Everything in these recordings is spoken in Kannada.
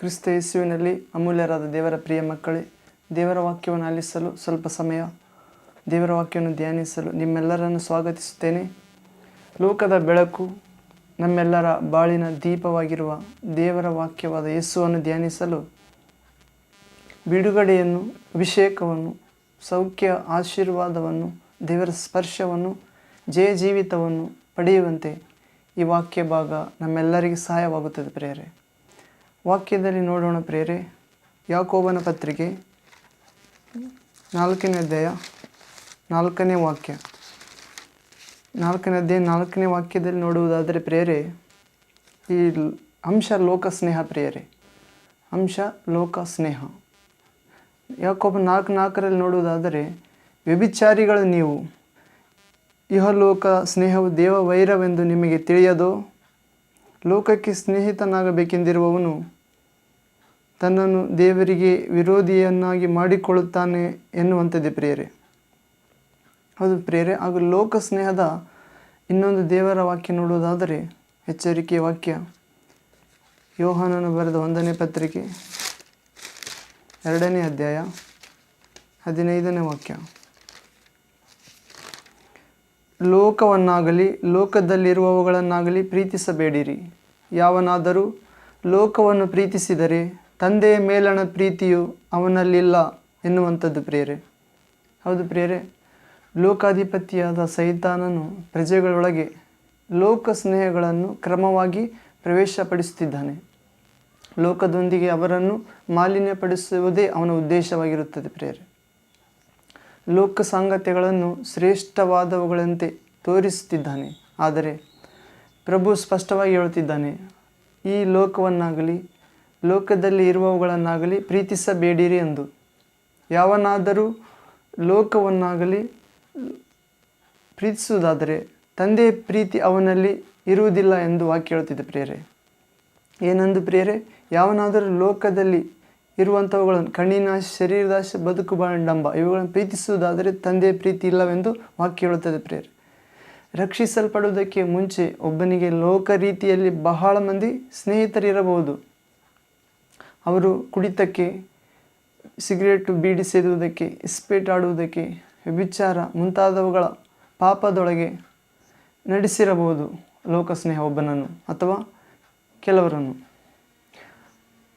ಕ್ರಿಸ್ತ ಯೇಸುವಿನಲ್ಲಿ ಅಮೂಲ್ಯರಾದ ದೇವರ ಪ್ರಿಯ ಮಕ್ಕಳೇ, ದೇವರ ವಾಕ್ಯವನ್ನು ಆಲಿಸಲು ಸ್ವಲ್ಪ ಸಮಯ, ದೇವರ ವಾಕ್ಯವನ್ನು ಧ್ಯಾನಿಸಲು ನಿಮ್ಮೆಲ್ಲರನ್ನು ಸ್ವಾಗತಿಸುತ್ತೇನೆ. ಲೋಕದ ಬೆಳಕು ನಮ್ಮೆಲ್ಲರ ಬಾಳಿನ ದೀಪವಾಗಿರುವ ದೇವರ ವಾಕ್ಯವಾದ ಯೇಸುವನ್ನು ಧ್ಯಾನಿಸಲು ಬಿಡುಗಡೆಯನ್ನು, ಅಭಿಷೇಕವನ್ನು, ಸೌಖ್ಯ ಆಶೀರ್ವಾದವನ್ನು, ದೇವರ ಸ್ಪರ್ಶವನ್ನು, ಜಯ ಜೀವಿತವನ್ನು ಪಡೆಯುವಂತೆ ಈ ವಾಕ್ಯ ಭಾಗ ನಮ್ಮೆಲ್ಲರಿಗೆ ಸಹಾಯವಾಗುತ್ತದೆ ಪ್ರೇರೆ ವಾಕ್ಯದಲ್ಲಿ ನೋಡೋಣ ಪ್ರೇರೆ. ಯಾಕೋಬನ ಪತ್ರಿಕೆ ನಾಲ್ಕನೇ ಅಧ್ಯಾಯ ನಾಲ್ಕನೇ ವಾಕ್ಯ. ನಾಲ್ಕನೇ ಅಧ್ಯಾಯ ನಾಲ್ಕನೇ ವಾಕ್ಯದಲ್ಲಿ ನೋಡುವುದಾದರೆ ಪ್ರೇರೆ, ಈ ಅಂಶ ಲೋಕ ಸ್ನೇಹ ಪ್ರೇರೆ. ಅಂಶ ಲೋಕ ಸ್ನೇಹ. ಯಾಕೋಬ ನಾಲ್ಕು ನಾಲ್ಕರಲ್ಲಿ ನೋಡುವುದಾದರೆ, ವ್ಯಭಿಚಾರಿಗಳು ನೀವು, ಇಹಲೋಕ ಸ್ನೇಹವು ದೇವ ವೈರವೆಂದು ನಿಮಗೆ ತಿಳಿಯದೋ? ಲೋಕಕ್ಕೆ ಸ್ನೇಹಿತನಾಗಬೇಕೆಂದಿರುವವನು ತನ್ನನ್ನು ದೇವರಿಗೆ ವಿರೋಧಿಯನ್ನಾಗಿ ಮಾಡಿಕೊಳ್ಳುತ್ತಾನೆ ಎನ್ನುವಂಥದ್ದೇ ಪ್ರೇರೆ. ಹೌದು ಪ್ರೇರೆ, ಹಾಗೂ ಲೋಕ ಸ್ನೇಹದ ಇನ್ನೊಂದು ದೇವರ ವಾಕ್ಯ ನೋಡುವುದಾದರೆ ಎಚ್ಚರಿಕೆಯ ವಾಕ್ಯ. ಯೋಹಾನನು ಬರೆದ ಒಂದನೇ ಪತ್ರಿಕೆ, ಎರಡನೇ ಅಧ್ಯಾಯ, ಹದಿನೈದನೇ ವಾಕ್ಯ. ಲೋಕವನ್ನಾಗಲಿ, ಲೋಕದಲ್ಲಿರುವವುಗಳನ್ನಾಗಲಿ ಪ್ರೀತಿಸಬೇಡಿರಿ. ಯಾವನಾದರೂ ಲೋಕವನ್ನು ಪ್ರೀತಿಸಿದರೆ ತಂದೆಯ ಮೇಲಣ ಪ್ರೀತಿಯು ಅವನಲ್ಲಿಲ್ಲ ಎನ್ನುವಂಥದ್ದು ಪ್ರೇರೆ ಹೌದು ಪ್ರೇರೆ ಲೋಕಾಧಿಪತಿಯಾದ ಸೈತಾನನು ಪ್ರಜೆಗಳೊಳಗೆ ಲೋಕ ಸ್ನೇಹಗಳನ್ನು ಕ್ರಮವಾಗಿ ಪ್ರವೇಶಪಡಿಸುತ್ತಿದ್ದಾನೆ. ಲೋಕದೊಂದಿಗೆ ಅವರನ್ನು ಮಾಲಿನ್ಯಪಡಿಸುವುದೇ ಅವನ ಉದ್ದೇಶವಾಗಿರುತ್ತದೆ ಪ್ರಿಯರೇ. ಲೋಕ ಸಂಗತಿಗಳನ್ನು ಶ್ರೇಷ್ಠವಾದವುಗಳಂತೆ ತೋರಿಸುತ್ತಿದ್ದಾನೆ. ಆದರೆ ಪ್ರಭು ಸ್ಪಷ್ಟವಾಗಿ ಹೇಳುತ್ತಿದ್ದಾನೆ, ಈ ಲೋಕವನ್ನಾಗಲಿ, ಲೋಕದಲ್ಲಿ ಇರುವವುಗಳನ್ನಾಗಲಿ ಪ್ರೀತಿಸಬೇಡಿರಿ ಎಂದು. ಯಾವನಾದರೂ ಲೋಕವನ್ನಾಗಲಿ ಪ್ರೀತಿಸುವುದಾದರೆ ತಂದೆಯ ಪ್ರೀತಿ ಅವನಲ್ಲಿ ಇರುವುದಿಲ್ಲ ಎಂದು ವಾಕ್ಯ ಹೇಳುತ್ತಿದ್ದ ಪ್ರಿಯರೇ. ಏನಂದು ಪ್ರಿಯರೇ, ಯಾವನಾದರೂ ಲೋಕದಲ್ಲಿ ಇರುವಂಥವುಗಳನ್ನು, ಕಣ್ಣಿನಾಶ, ಶರೀರದಾಶ, ಬದುಕು ಬಾಂಡಂಬ, ಇವುಗಳನ್ನು ಪ್ರೀತಿಸುವುದಾದರೆ ತಂದೆಯ ಪ್ರೀತಿ ಇಲ್ಲವೆಂದು ವಾಕ್ಯ ಹೇಳುತ್ತದೆ ಪ್ರೇಯರ್. ರಕ್ಷಿಸಲ್ಪಡುವುದಕ್ಕೆ ಮುಂಚೆ ಒಬ್ಬನಿಗೆ ಲೋಕ ರೀತಿಯಲ್ಲಿ ಬಹಳ ಮಂದಿ ಸ್ನೇಹಿತರಿರಬಹುದು. ಅವರು ಕುಡಿತಕ್ಕೆ, ಸಿಗರೇಟು ಬೀಡಿ ಸೇದುವುದಕ್ಕೆ ಇಸ್ಪೇಟ್ ಆಡುವುದಕ್ಕೆ ವ್ಯಭಿಚಾರ ಮುಂತಾದವುಗಳ ಪಾಪದೊಳಗೆ ನಡೆಸಿರಬಹುದು ಲೋಕ ಸ್ನೇಹ ಒಬ್ಬನನ್ನು ಅಥವಾ ಕೆಲವರನ್ನು.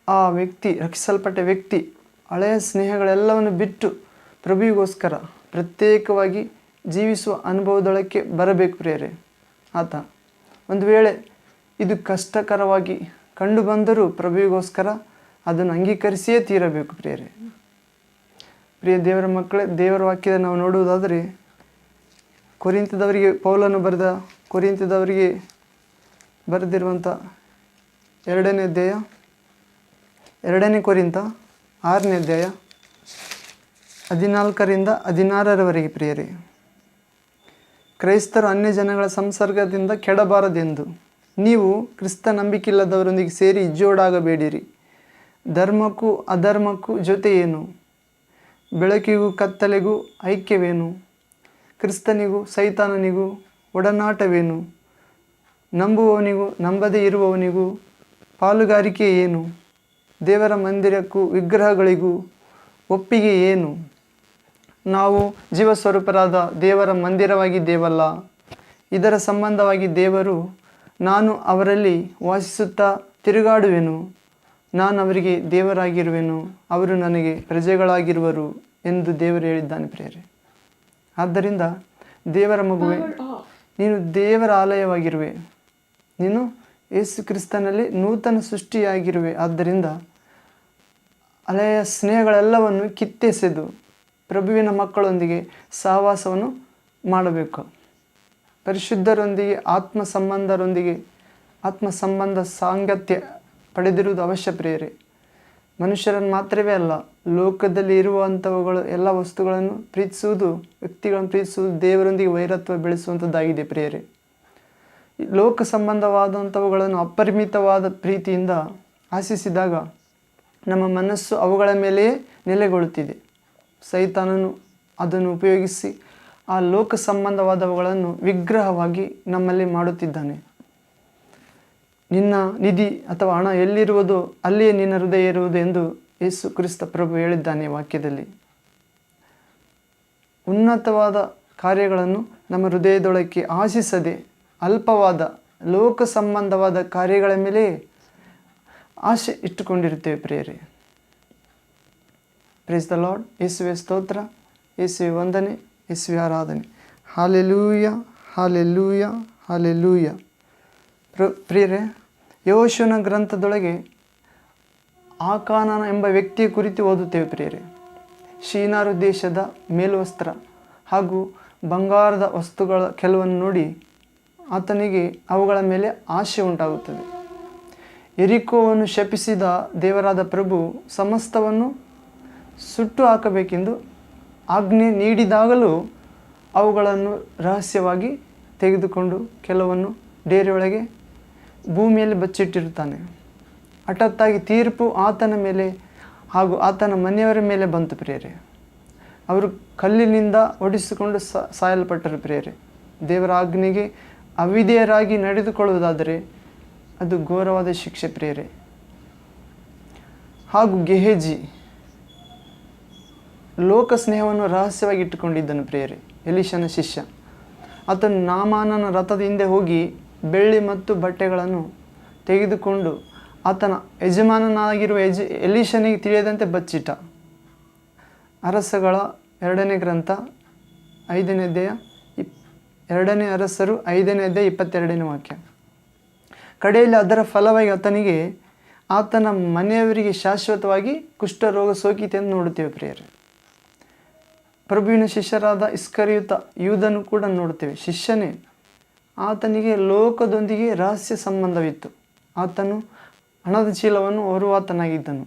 ಆ ವ್ಯಕ್ತಿ, ರಕ್ಷಿಸಲ್ಪಟ್ಟ ವ್ಯಕ್ತಿ, ಹಳೆಯ ಸ್ನೇಹಗಳೆಲ್ಲವನ್ನು ಬಿಟ್ಟು ಪ್ರಭುವಿಗೋಸ್ಕರ ಪ್ರತ್ಯೇಕವಾಗಿ ಜೀವಿಸುವ ಅನುಭವದೊಳಕ್ಕೆ ಬರಬೇಕು ಪ್ರಿಯರೇ. ಆತ ಒಂದು ವೇಳೆ ಇದು ಕಷ್ಟಕರವಾಗಿ ಕಂಡು ಬಂದರೂ ಪ್ರಭುವಿಗೋಸ್ಕರ ಅದನ್ನು ಅಂಗೀಕರಿಸಿಯೇ ತೀರಬೇಕು ಪ್ರಿಯರೇ. ಪ್ರಿಯ ದೇವರ ಮಕ್ಕಳೇ, ದೇವರ ವಾಕ್ಯದ ನಾವು ನೋಡುವುದಾದರೆ ಕೊರಿಂತದವರಿಗೆ ಪೌಲನ್ನು ಬರೆದ ಕೊರಿಂತದವರಿಗೆ ಬರೆದಿರುವಂಥ ಎರಡನೇ ಅಧ್ಯಾಯ ಎರಡನೇ ಕೊರಿಂತ ಆರನೇ ಅಧ್ಯಾಯ ಹದಿನಾಲ್ಕರಿಂದ ಹದಿನಾರರವರೆಗೆ ಪ್ರಿಯರಿ, ಕ್ರೈಸ್ತರು ಅನ್ಯ ಜನಗಳ ಸಂಸರ್ಗದಿಂದ ಕೆಡಬಾರದೆಂದು ನೀವು ಕ್ರಿಸ್ತ ನಂಬಿಕೆಯಿಲ್ಲದವರೊಂದಿಗೆ ಸೇರಿ ಜೋಡಾಗಬೇಡಿರಿ ಧರ್ಮಕ್ಕೂ ಅಧರ್ಮಕ್ಕೂ ಜೊತೆ ಏನು ಬೆಳಕಿಗೂ ಕತ್ತಲೆಗೂ ಐಕ್ಯವೇನು? ಕ್ರಿಸ್ತನಿಗೂ ಸೈತಾನನಿಗೂ ಒಡನಾಟವೇನು? ನಂಬುವವನಿಗೂ ನಂಬದೇ ಇರುವವನಿಗೂ ಪಾಲುಗಾರಿಕೆ ಏನು ದೇವರ ಮಂದಿರಕ್ಕೂ ವಿಗ್ರಹಗಳಿಗೂ ಒಪ್ಪಿಗೆ ಏನು? ನಾವು ಜೀವಸ್ವರೂಪರಾದ ದೇವರ ಮಂದಿರವಾಗಿದ್ದೇವಲ್ಲ ಇದರ ಸಂಬಂಧವಾಗಿ ದೇವರು ನಾನು ಅವರಲ್ಲಿ ವಾಸಿಸುತ್ತಾ ತಿರುಗಾಡುವೆನು ನಾನು ಅವರಿಗೆ ದೇವರಾಗಿರುವೆನು ಅವರು ನನಗೆ ಪ್ರಜೆಗಳಾಗಿರುವರು ಎಂದು ದೇವರು ಹೇಳಿದ್ದಾನೆ ಪ್ರಿಯರೇ. ಆದ್ದರಿಂದ ದೇವರ ಮಗುವೆ ನೀನು ದೇವರ ಆಲಯವಾಗಿರುವೆ. ನೀನು ಯೇಸು ಕ್ರಿಸ್ತನಲ್ಲಿ ನೂತನ ಸೃಷ್ಟಿಯಾಗಿರುವೆ. ಆದ್ದರಿಂದ ಹಳೆಯ ಸ್ನೇಹಗಳೆಲ್ಲವನ್ನು ಕಿತ್ತೆಸೆದು ಪ್ರಭುವಿನ ಮಕ್ಕಳೊಂದಿಗೆ ಸಹವಾಸವನ್ನು ಮಾಡಬೇಕು. ಪರಿಶುದ್ಧರೊಂದಿಗೆ ಆತ್ಮ ಸಂಬಂಧರೊಂದಿಗೆ ಆತ್ಮ ಸಂಬಂಧ ಸಾಂಗತ್ಯ ಪಡೆದಿರುವುದು ಅವಶ್ಯ ಪ್ರಿಯರೇ. ಮನುಷ್ಯರನ್ನು ಮಾತ್ರವೇ ಅಲ್ಲ, ಲೋಕದಲ್ಲಿ ಇರುವಂಥವುಗಳು ಎಲ್ಲ ವಸ್ತುಗಳನ್ನು ಪ್ರೀತಿಸುವುದು, ವ್ಯಕ್ತಿಗಳನ್ನು ಪ್ರೀತಿಸುವುದು ದೇವರೊಂದಿಗೆ ವೈರತ್ವ ಬೆಳೆಸುವಂಥದ್ದಾಗಿದೆ ಪ್ರಿಯರೇ. ಈ ಲೋಕ ಸಂಬಂಧವಾದಂಥವುಗಳನ್ನು ಅಪರಿಮಿತವಾದ ಪ್ರೀತಿಯಿಂದ ಆಶಿಸಿದಾಗ ನಮ್ಮ ಮನಸ್ಸು ಅವುಗಳ ಮೇಲೆಯೇ ನೆಲೆಗೊಳ್ಳುತ್ತಿದೆ. ಸೈತಾನನು ಅದನ್ನು ಉಪಯೋಗಿಸಿ ಆ ಲೋಕ ಸಂಬಂಧವಾದವುಗಳನ್ನು ವಿಗ್ರಹವಾಗಿ ನಮ್ಮಲ್ಲಿ ಮಾಡುತ್ತಿದ್ದಾನೆ. ನಿನ್ನ ನಿಧಿ ಅಥವಾ ಹಣ ಎಲ್ಲಿರುವುದೋ ಅಲ್ಲಿಯೇ ನಿನ್ನ ಹೃದಯ ಇರುವುದು ಎಂದು ಯೇಸು ಕ್ರಿಸ್ತ ಪ್ರಭು ಹೇಳಿದ್ದಾನೆ ವಾಕ್ಯದಲ್ಲಿ. ಉನ್ನತವಾದ ಕಾರ್ಯಗಳನ್ನು ನಮ್ಮ ಹೃದಯದೊಳಕ್ಕೆ ಆಶಿಸದೆ ಅಲ್ಪವಾದ ಲೋಕ ಸಂಬಂಧವಾದ ಕಾರ್ಯಗಳ ಮೇಲೆ ಆಸೆ ಇಟ್ಟುಕೊಂಡಿರುತ್ತೇವೆ ಪ್ರಿಯರೇ. ಪ್ರೇಸ್ ದ ಲಾರ್ಡ್ ಯೇಸುವೆ ಸ್ತೋತ್ರ. ಯೇಸುವೆ ವಂದನೆ. ಯೇಸುವೆ ಆರಾಧನೆ. ಹಾಲೆಲೂಯ ಹಾಲೆಲೂಯ ಹಾಲೆಲೂಯ ಪ್ರ, ಪ್ರಿಯರೇ ಯೋಶನ ಗ್ರಂಥದೊಳಗೆ ಆಕಾನನ ಎಂಬ ವ್ಯಕ್ತಿಯ ಕುರಿತು ಓದುತ್ತೇವೆ ಪ್ರಿಯರೇ. ಶೀನಾರು ದೇಶದ ಮೇಲ್ವಸ್ತ್ರ ಹಾಗೂ ಬಂಗಾರದ ವಸ್ತುಗಳ ಕೆಲವನ್ನು ನೋಡಿ ಆತನಿಗೆ ಅವುಗಳ ಮೇಲೆ ಆಶೆ ಉಂಟಾಗುತ್ತದೆ. ಎರಿಕೋವನ್ನು ಶಪಿಸಿದ ದೇವರಾದ ಪ್ರಭು ಸಮಸ್ತವನ್ನು ಸುಟ್ಟು ಹಾಕಬೇಕೆಂದು ಆಜ್ಞೆ ನೀಡಿದಾಗಲೂ ಅವುಗಳನ್ನು ರಹಸ್ಯವಾಗಿ ತೆಗೆದುಕೊಂಡು ಕೆಲವನ್ನು ಡೇರೆಯೊಳಗೆ ಭೂಮಿಯಲ್ಲಿ ಬಚ್ಚಿಟ್ಟಿರುತ್ತಾನೆ. ಹಠತ್ತಾಗಿ ತೀರ್ಪು ಆತನ ಮೇಲೆ ಹಾಗೂ ಆತನ ಮನೆಯವರ ಮೇಲೆ ಬಂತು ಪ್ರಿಯರೇ. ಅವರು ಕಲ್ಲಿನಿಂದ ಒಡಿಸಿಕೊಂಡು ಸಾಯಲ್ಪಟ್ಟರು ಪ್ರಿಯರೇ. ದೇವರ ಆಜ್ಞೆಗೆ ಅವಿಧೇಯರಾಗಿ ನಡೆದುಕೊಳ್ಳುವುದಾದರೆ ಅದು ಘೋರವಾದ ಶಿಕ್ಷೆ ಪ್ರೇರೆ ಹಾಗೂ ಗೆಹೇಜಿ ಲೋಕ ಸ್ನೇಹವನ್ನು ರಹಸ್ಯವಾಗಿ ಇಟ್ಟುಕೊಂಡಿದ್ದನು ಪ್ರೇರೆ ಎಲಿಶನ ಶಿಷ್ಯ. ಆತನು ನಾಮಾನನ ರಥದ ಹಿಂದೆ ಹೋಗಿ ಬೆಳ್ಳಿ ಮತ್ತು ಬಟ್ಟೆಗಳನ್ನು ತೆಗೆದುಕೊಂಡು ಆತನ ಯಜಮಾನನಾಗಿರುವ ಯಜ ಎಲಿಶನಿಗೆ ತಿಳಿಯದಂತೆ ಬಚ್ಚಿಟ್ಟ. ಅರಸಗಳ ಎರಡನೇ ಗ್ರಂಥ ಐದನೇ ಅಧ್ಯಾಯ ಎರಡನೇ ಅರಸರು, ಐದನೇ ಅಧ್ಯಾಯ ಇಪ್ಪತ್ತೆರಡನೇ ವಾಕ್ಯ. ಕಡೆಯಲ್ಲಿ ಅದರ ಫಲವಾಗಿ ಆತನಿಗೆ, ಆತನ ಮನೆಯವರಿಗೆ ಶಾಶ್ವತವಾಗಿ ಕುಷ್ಠರೋಗ ಸೋಕಿತೆ ಎಂದು ನೋಡುತ್ತೇವೆ ಪ್ರಿಯರೇ. ಪ್ರಭುವಿನ ಶಿಷ್ಯರಾದ ಇಸ್ಕರಿಯುತ ಯೂದನು ಕೂಡ ನೋಡುತ್ತೇವೆ. ಶಿಷ್ಯನೇ, ಆತನಿಗೆ ಲೋಕದೊಂದಿಗೆ ರಹಸ್ಯ ಸಂಬಂಧವಿತ್ತು. ಆತನು ಹಣದ ಚೀಲವನ್ನು ಹೊರುವಾತನಾಗಿದ್ದನು.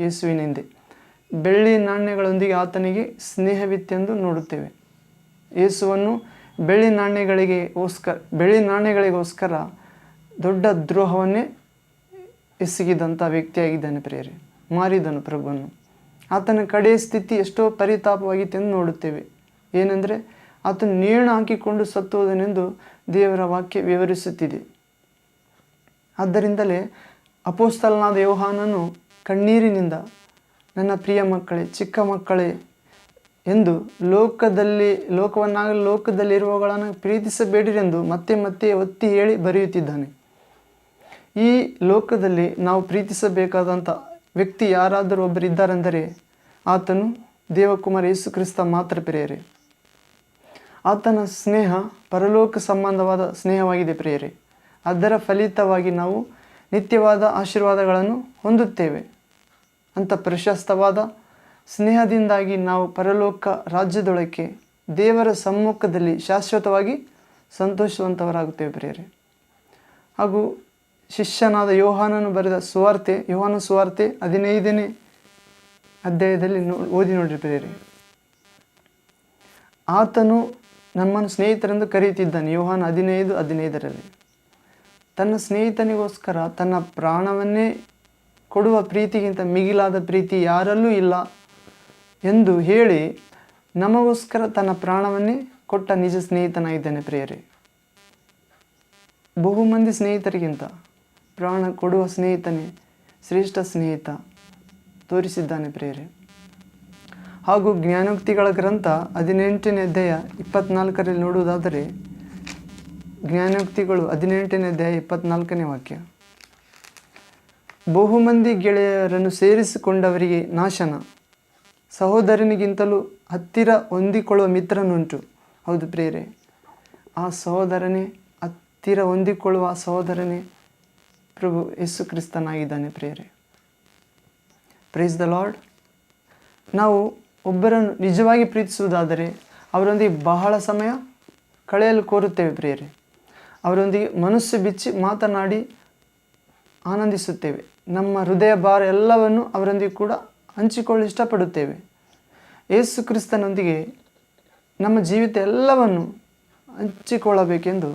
ಯೇಸುವಿನಿಂದೆ ಬೆಳ್ಳಿ ನಾಣ್ಯಗಳೊಂದಿಗೆ ಆತನಿಗೆ ಸ್ನೇಹವಿತ್ತೆಂದು ನೋಡುತ್ತೇವೆ. ಯೇಸುವನ್ನು ಬೆಳ್ಳಿ ನಾಣ್ಯಗಳಿಗೆ ಓಸ್ಕರ ಬೆಳ್ಳಿ ನಾಣ್ಯಗಳಿಗೋಸ್ಕರ ದೊಡ್ಡ ದ್ರೋಹವನ್ನೇ ಎಸಗಿದಂಥ ವ್ಯಕ್ತಿಯಾಗಿದ್ದಾನೆ ಪ್ರೇರೆ ಮಾರಿದನು ಪ್ರಭುವನ್ನು. ಆತನ ಕಡೆಯ ಸ್ಥಿತಿ ಎಷ್ಟೋ ಪರಿತಾಪವಾಗಿತ್ತೆಂದು ನೋಡುತ್ತೇವೆ. ಏನೆಂದರೆ, ಆತನು ನೇಣು ಹಾಕಿಕೊಂಡು ಸತ್ತುವುದನೆಂದು ದೇವರ ವಾಕ್ಯ ವಿವರಿಸುತ್ತಿದೆ. ಆದ್ದರಿಂದಲೇ ಅಪೋಸ್ತಲನಾದ ಯೋಹಾನನು ಕಣ್ಣೀರಿನಿಂದ, ನನ್ನ ಪ್ರಿಯ ಮಕ್ಕಳೇ, ಚಿಕ್ಕ ಮಕ್ಕಳೇ ಎಂದು ಲೋಕದಲ್ಲಿ ಲೋಕವನ್ನಾಗಲಿ ಲೋಕದಲ್ಲಿರುವಗಳನ್ನು ಪ್ರೀತಿಸಬೇಡಿರೆಂದು ಮತ್ತೆ ಮತ್ತೆ ಒತ್ತಿ ಹೇಳಿ ಬರೆಯುತ್ತಿದ್ದಾನೆ. ಈ ಲೋಕದಲ್ಲಿ ನಾವು ಪ್ರೀತಿಸಬೇಕಾದಂಥ ವ್ಯಕ್ತಿ ಯಾರಾದರೂ ಒಬ್ಬರಿದ್ದಾರೆಂದರೆ ಆತನು ದೇವಕುಮಾರ ಯೇಸು ಕ್ರಿಸ್ತ ಮಾತ್ರ ಪ್ರಿಯರೇ. ಆತನ ಸ್ನೇಹ ಪರಲೋಕ ಸಂಬಂಧವಾದ ಸ್ನೇಹವಾಗಿದೆ ಪ್ರಿಯರೇ. ಅದರ ಫಲಿತವಾಗಿ ನಾವು ನಿತ್ಯವಾದ ಆಶೀರ್ವಾದಗಳನ್ನು ಹೊಂದುತ್ತೇವೆ. ಅಂತ ಪ್ರಶಸ್ತವಾದ ಸ್ನೇಹದಿಂದಾಗಿ ನಾವು ಪರಲೋಕ ರಾಜ್ಯದೊಳಕ್ಕೆ ದೇವರ ಸಮ್ಮುಖದಲ್ಲಿ ಶಾಶ್ವತವಾಗಿ ಸಂತೋಷವಂತವರಾಗುತ್ತೇವೆ ಪ್ರಿಯರೇ. ಹಾಗೂ ಶಿಷ್ಯನಾದ ಯೋಹಾನನು ಬರೆದ ಸುವಾರ್ತೆ, ಯೋಹಾನ ಸುವಾರ್ತೆ ಹದಿನೈದನೇ ಅಧ್ಯಾಯದಲ್ಲಿ ನೋ, ಓದಿ ನೋಡಿರಿ ಪ್ರಿಯರೇ. ಆತನು ನಮ್ಮನ್ನು ಸ್ನೇಹಿತರೆಂದು ಕರೆಯುತ್ತಿದ್ದಾನೆ, ಯೋಹಾನ ಹದಿನೈದು, ಹದಿನೈದರಲ್ಲಿ. ತನ್ನ ಸ್ನೇಹಿತನಿಗೋಸ್ಕರ ತನ್ನ ಪ್ರಾಣವನ್ನೇ ಕೊಡುವ ಪ್ರೀತಿಗಿಂತ ಮಿಗಿಲಾದ ಪ್ರೀತಿ ಯಾರಲ್ಲೂ ಇಲ್ಲ. ಎಂದು ಹೇಳಿ ನಮಗೋಸ್ಕರ ತನ್ನ ಪ್ರಾಣವನ್ನೇ ಕೊಟ್ಟ ನಿಜ ಸ್ನೇಹಿತನಾಗಿದ್ದಾನೆ ಪ್ರಿಯರೇ. ಬಹುಮಂದಿ ಸ್ನೇಹಿತರಿಗಿಂತ ಪ್ರಾಣ ಕೊಡುವ ಸ್ನೇಹಿತನೇ ಶ್ರೇಷ್ಠ ಸ್ನೇಹಿತ ತೋರಿಸಿದ್ದಾನೆ ಪ್ರಿಯರೇ. ಹಾಗೂ ಜ್ಞಾನೋಕ್ತಿಗಳ ಗ್ರಂಥ ಹದಿನೆಂಟನೇ ಅಧ್ಯಾಯ ಇಪ್ಪತ್ನಾಲ್ಕರಲ್ಲಿ ನೋಡುವುದಾದರೆ ಜ್ಞಾನೋಕ್ತಿಗಳು ಹದಿನೆಂಟನೇ ಅಧ್ಯಾಯ ಇಪ್ಪತ್ನಾಲ್ಕನೇ ವಾಕ್ಯ. ಬಹುಮಂದಿ ಗೆಳೆಯರನ್ನು ಸೇರಿಸಿಕೊಂಡವರಿಗೆ ನಾಶನ. ಸಹೋದರನಿಗಿಂತಲೂ ಹತ್ತಿರ ಹೊಂದಿಕೊಳ್ಳುವ ಮಿತ್ರನುಂಟು ಹೌದು ಪ್ರೇರೆ ಆ ಸಹೋದರನೇ, ಹತ್ತಿರ ಹೊಂದಿಕೊಳ್ಳುವ ಆ ಸಹೋದರನೇ ಪ್ರಭು ಯೇಸು ಕ್ರಿಸ್ತನಾಗಿದ್ದಾನೆ ಪ್ರೇರೆ ಪ್ರೈಸ್ ದ ಲಾರ್ಡ್ ನಾವು ಒಬ್ಬರನ್ನು ನಿಜವಾಗಿ ಪ್ರೀತಿಸುವುದಾದರೆ ಅವರೊಂದಿಗೆ ಬಹಳ ಸಮಯ ಕಳೆಯಲು ಕೋರುತ್ತೇವೆ ಪ್ರೇರೆ ಅವರೊಂದಿಗೆ ಮನಸ್ಸು ಬಿಚ್ಚಿ ಮಾತನಾಡಿ ಆನಂದಿಸುತ್ತೇವೆ. ನಮ್ಮ ಹೃದಯ ಭಾರ ಎಲ್ಲವನ್ನು ಅವರೊಂದಿಗೆ ಕೂಡ ಹಂಚಿಕೊಳ್ಳಲು ಇಷ್ಟಪಡುತ್ತೇವೆ. ಯೇಸು ಕ್ರಿಸ್ತನೊಂದಿಗೆ ನಮ್ಮ ಜೀವಿತ ಎಲ್ಲವನ್ನು ಹಂಚಿಕೊಳ್ಳಬೇಕೆಂದು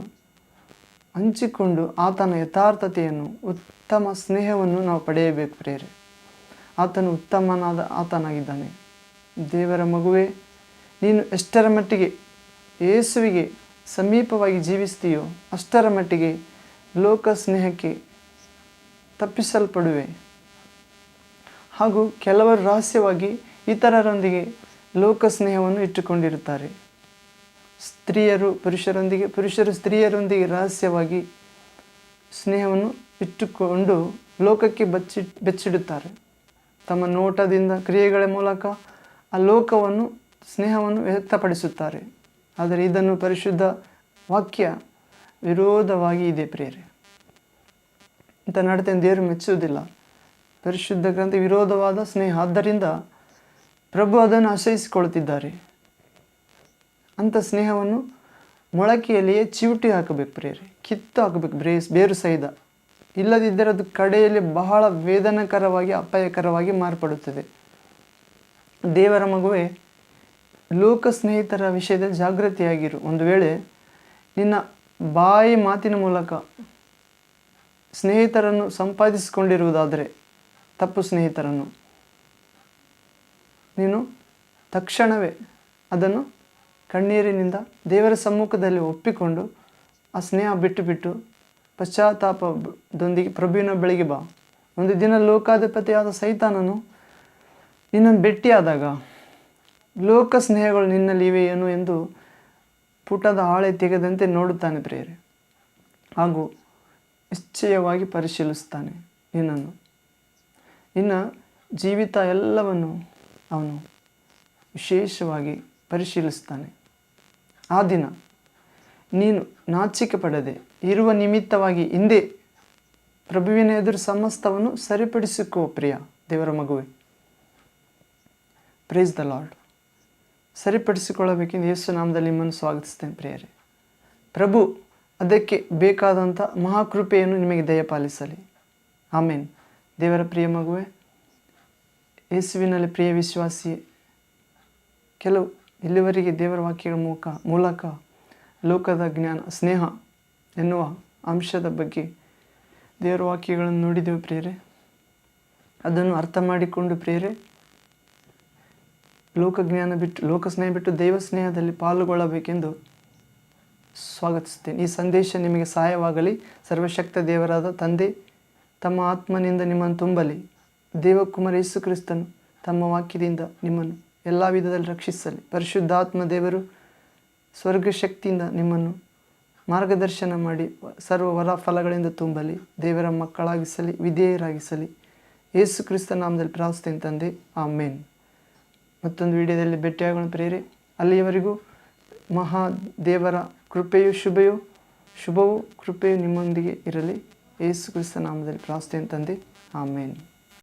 ಹಂಚಿಕೊಂಡು ಆತನ ಯಥಾರ್ಥತೆಯನ್ನು, ಉತ್ತಮ ಸ್ನೇಹವನ್ನು ನಾವು ಪಡೆಯಬೇಕು ಪ್ರೇರೆ ಆತನು ಉತ್ತಮನಾದ ಆತನಾಗಿದ್ದಾನೆ. ದೇವರ ಮಗುವೇ, ನೀನು ಎಷ್ಟರ ಮಟ್ಟಿಗೆ ಯೇಸುವಿಗೆ ಸಮೀಪವಾಗಿ ಜೀವಿಸ್ತೀಯೋ ಅಷ್ಟರ ಮಟ್ಟಿಗೆ ಲೋಕ ಸ್ನೇಹಕ್ಕೆ ತಪ್ಪಿಸಲ್ಪಡುವೆ. ಹಾಗೂ ಕೆಲವರು ರಹಸ್ಯವಾಗಿ ಇತರರೊಂದಿಗೆ ಲೋಕ ಸ್ನೇಹವನ್ನು ಇಟ್ಟುಕೊಂಡಿರುತ್ತಾರೆ. ಸ್ತ್ರೀಯರು ಪುರುಷರೊಂದಿಗೆ, ಪುರುಷರು ಸ್ತ್ರೀಯರೊಂದಿಗೆ ರಹಸ್ಯವಾಗಿ ಸ್ನೇಹವನ್ನು ಇಟ್ಟುಕೊಂಡು ಲೋಕಕ್ಕೆ ಬಚ್ಚಿ, ಬೆಚ್ಚಿಡುತ್ತಾರೆ. ತಮ್ಮ ನೋಟದಿಂದ ಕ್ರಿಯೆಗಳ ಮೂಲಕ ಆ ಲೋಕವನ್ನು, ಸ್ನೇಹವನ್ನು ವ್ಯಕ್ತಪಡಿಸುತ್ತಾರೆ. ಆದರೆ ಇದನ್ನು ಪರಿಶುದ್ಧ ವಾಕ್ಯ ವಿರೋಧವಾಗಿ ಇದೆ ಪ್ರೇರೆ ಇಂಥ ನಡತೆಯನ್ನು ದೇವರು ಮೆಚ್ಚುವುದಿಲ್ಲ ಪರಿಶುದ್ಧ ಗ್ರಂಥ ವಿರೋಧವಾದ ಸ್ನೇಹ. ಆದ್ದರಿಂದ ಪ್ರಭು ಅದನ್ನು ಆಶ್ರಯಿಸಿಕೊಳ್ತಿದ್ದಾರೆ ಅಂಥ ಸ್ನೇಹವನ್ನು ಮೊಳಕೆಯಲ್ಲಿಯೇ ಚಿವುಟಿ ಹಾಕಬೇಕು ಪ್ರೇರೆ ಕಿತ್ತು ಹಾಕಬೇಕು ಬ್ರೇಸ್ ಬೇರು ಸಹಿತ. ಇಲ್ಲದಿದ್ದರೆ ಅದು ಕಡೆಯಲ್ಲಿ ಬಹಳ ವೇದನಕರವಾಗಿ, ಅಪಾಯಕರವಾಗಿ ಮಾರ್ಪಡುತ್ತದೆ. ದೇವರ ಮಗುವೆ ಲೋಕ ಸ್ನೇಹಿತರ ವಿಷಯದಲ್ಲಿ ಜಾಗೃತಿಯಾಗಿರು. ಒಂದು ವೇಳೆ ನಿನ್ನ ಬಾಯಿ ಮಾತಿನ ಮೂಲಕ ಸ್ನೇಹಿತರನ್ನು ಸಂಪಾದಿಸಿಕೊಂಡಿರುವುದಾದರೆ ತಪ್ಪು ಸ್ನೇಹಿತರನ್ನು. ನೀನು ತಕ್ಷಣವೇ ಅದನ್ನು ಕಣ್ಣೀರಿನಿಂದ ದೇವರ ಸಮ್ಮುಖದಲ್ಲಿ ಒಪ್ಪಿಕೊಂಡು ಆ ಸ್ನೇಹ ಬಿಟ್ಟು ಬಿಟ್ಟು ಪಶ್ಚಾತ್ತಾಪದೊಂದಿಗೆ ಪ್ರಭುವಿನ ಬೆಳಗ್ಗೆ ಬಾ. ಒಂದು ದಿನ ಲೋಕಾಧಿಪತಿಯಾದ ಸೈತಾನನು ನಿನ್ನನ್ನು ಭೇಟಿಯಾದಾಗ ಲೋಕ ಸ್ನೇಹಗಳು ನಿನ್ನಲ್ಲಿ ಇವೆಯೇನು ಎಂದು ಪುಟದ ಹಾಳೆ ತೆಗೆದಂತೆ ನೋಡುತ್ತಾನೆ ಪ್ರೇರೆ ಹಾಗೂ ನಿಶ್ಚಯವಾಗಿ ಪರಿಶೀಲಿಸ್ತಾನೆ ನಿನ್ನನ್ನು. ಇನ್ನು ಜೀವಿತ ಎಲ್ಲವನ್ನು ಅವನು ವಿಶೇಷವಾಗಿ ಪರಿಶೀಲಿಸ್ತಾನೆ. ಆ ದಿನ ನೀನು ನಾಚಿಕೆ ಪಡದೆ ಇರುವ ನಿಮಿತ್ತವಾಗಿ ಹಿಂದೆ ಪ್ರಭುವಿನ ಎದುರು ಸಮಸ್ತವನ್ನು ಸರಿಪಡಿಸಿಕೋ ಪ್ರಿಯ, ದೇವರ ಮಗುವೆ. ಪ್ರೇಸ್ ದ ಲಾರ್ಡ್ ಸರಿಪಡಿಸಿಕೊಳ್ಳಬೇಕೆಂದು ಯೇಸು ನಾಮದಲ್ಲಿ ನಿಮ್ಮನ್ನು ಸ್ವಾಗತಿಸ್ತೇನೆ ಪ್ರಿಯರೇ. ಪ್ರಭು, ಅದಕ್ಕೆ ಬೇಕಾದಂಥ ಮಹಾಕೃಪೆಯನ್ನು ನಿಮಗೆ ದಯಪಾಲಿಸಲಿ. ಆಮೇನ್. ದೇವರ ಪ್ರಿಯ ಮಗುವೆ, ಯೇಸುವಿನಲ್ಲಿ ಪ್ರಿಯ ವಿಶ್ವಾಸಿ, ಕೆಲವು ಇಲ್ಲಿವರೆಗೆ ದೇವರ ವಾಕ್ಯಗಳ ಮೂಲಕ ಮೂಲಕ ಲೋಕದ ಜ್ಞಾನ, ಸ್ನೇಹ ಎನ್ನುವ ಅಂಶದ ಬಗ್ಗೆ ದೇವರ ವಾಕ್ಯಗಳನ್ನು ನೋಡಿದೆವು ಪ್ರಿಯರೇ. ಅದನ್ನು ಅರ್ಥ ಮಾಡಿಕೊಂಡು ಪ್ರಿಯರೇ ಲೋಕಜ್ಞಾನ ಬಿಟ್ಟು ಲೋಕ ಸ್ನೇಹ ಬಿಟ್ಟು ದೈವ ಸ್ನೇಹದಲ್ಲಿ ಪಾಲ್ಗೊಳ್ಳಬೇಕೆಂದು ಸ್ವಾಗತಿಸುತ್ತೇನೆ. ಈ ಸಂದೇಶ ನಿಮಗೆ ಸಹಾಯವಾಗಲಿ. ಸರ್ವಶಕ್ತ ದೇವರಾದ ತಂದೆ ತಮ್ಮ ಆತ್ಮನಿಂದ ನಿಮ್ಮನ್ನು ತುಂಬಲಿ. ದೇವಕುಮಾರ ಯೇಸು ಕ್ರಿಸ್ತನು ತಮ್ಮ ವಾಕ್ಯದಿಂದ ನಿಮ್ಮನ್ನು ಎಲ್ಲ ವಿಧದಲ್ಲಿ ರಕ್ಷಿಸಲಿ. ಪರಿಶುದ್ಧಾತ್ಮ ದೇವರು ಸ್ವರ್ಗ ಶಕ್ತಿಯಿಂದ ನಿಮ್ಮನ್ನು ಮಾರ್ಗದರ್ಶನ ಮಾಡಿ, ಸರ್ವ ವರ ಫಲಗಳಿಂದ ತುಂಬಲಿ, ದೇವರ ಮಕ್ಕಳಾಗಿಸಲಿ, ವಿಧೇಯರಾಗಿಸಲಿ. ಯೇಸು ಕ್ರಿಸ್ತ ನಾಮದಲ್ಲಿ ಪ್ರಾರ್ಥಿಸ್ತೇನೆ ತಂದೆ. ಆ ಮೇನ್ ಮತ್ತೊಂದು ವಿಡಿಯೋದಲ್ಲಿ ಭೇಟಿಯಾಗೋಣ ಪ್ರೇರೆ ಅಲ್ಲಿಯವರೆಗೂ ಮಹಾ ದೇವರ ಕೃಪೆಯು ಶುಭೆಯು, ಶುಭವು ಕೃಪೆಯು ನಿಮ್ಮೊಂದಿಗೆ ಇರಲಿ. ಯೇಸು ಕ್ರಿಸ್ತ ನಾಮದಲ್ಲಿ ಪ್ರಾರ್ಥನೆ ತಂದೆ ಆಮೇನ್